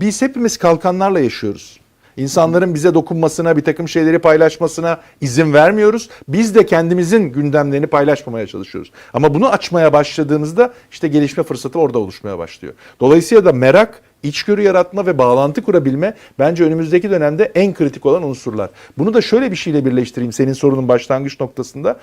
Biz hepimiz kalkanlarla yaşıyoruz. İnsanların bize dokunmasına, bir takım şeyleri paylaşmasına izin vermiyoruz. Biz de kendimizin gündemlerini paylaşmamaya çalışıyoruz. Ama bunu açmaya başladığımızda işte gelişme fırsatı orada oluşmaya başlıyor. Dolayısıyla da merak, içgörü yaratma ve bağlantı kurabilme bence önümüzdeki dönemde en kritik olan unsurlar. Bunu da şöyle bir şeyle birleştireyim senin sorunun başlangıç noktasında.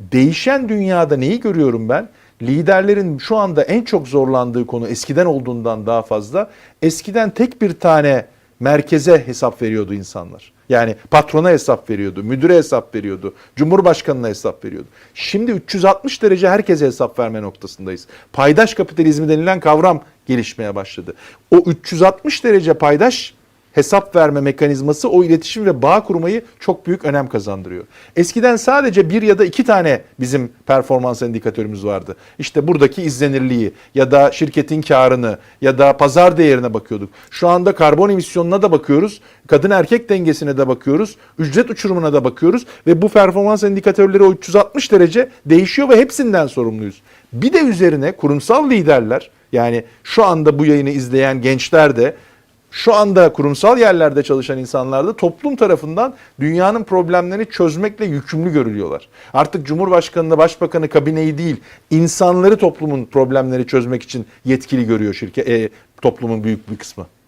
Değişen dünyada neyi görüyorum ben? Liderlerin şu anda en çok zorlandığı konu eskiden olduğundan daha fazla. Eskiden tek bir tane merkeze hesap veriyordu insanlar. Yani patrona hesap veriyordu, müdüre hesap veriyordu, cumhurbaşkanına hesap veriyordu. Şimdi 360 derece herkese hesap verme noktasındayız. Paydaş kapitalizmi denilen kavram gelişmeye başladı. O 360 derece paydaş hesap verme mekanizması o iletişim ve bağ kurmayı çok büyük önem kazandırıyor. Eskiden sadece bir ya da iki tane bizim performans indikatörümüz vardı. İşte buradaki izlenirliği ya da şirketin karını ya da pazar değerine bakıyorduk. Şu anda karbon emisyonuna da bakıyoruz, kadın erkek dengesine de bakıyoruz, ücret uçurumuna da bakıyoruz ve bu performans indikatörleri o 360 derece değişiyor ve hepsinden sorumluyuz. Bir de üzerine kurumsal liderler yani şu anda bu yayını izleyen gençler de şu anda kurumsal yerlerde çalışan insanlar da toplum tarafından dünyanın problemlerini çözmekle yükümlü görülüyorlar. Artık Cumhurbaşkanını, Başbakanı, kabineyi değil, insanları toplumun problemleri çözmek için yetkili görüyor şirket, e, toplumun büyük bir kısmı.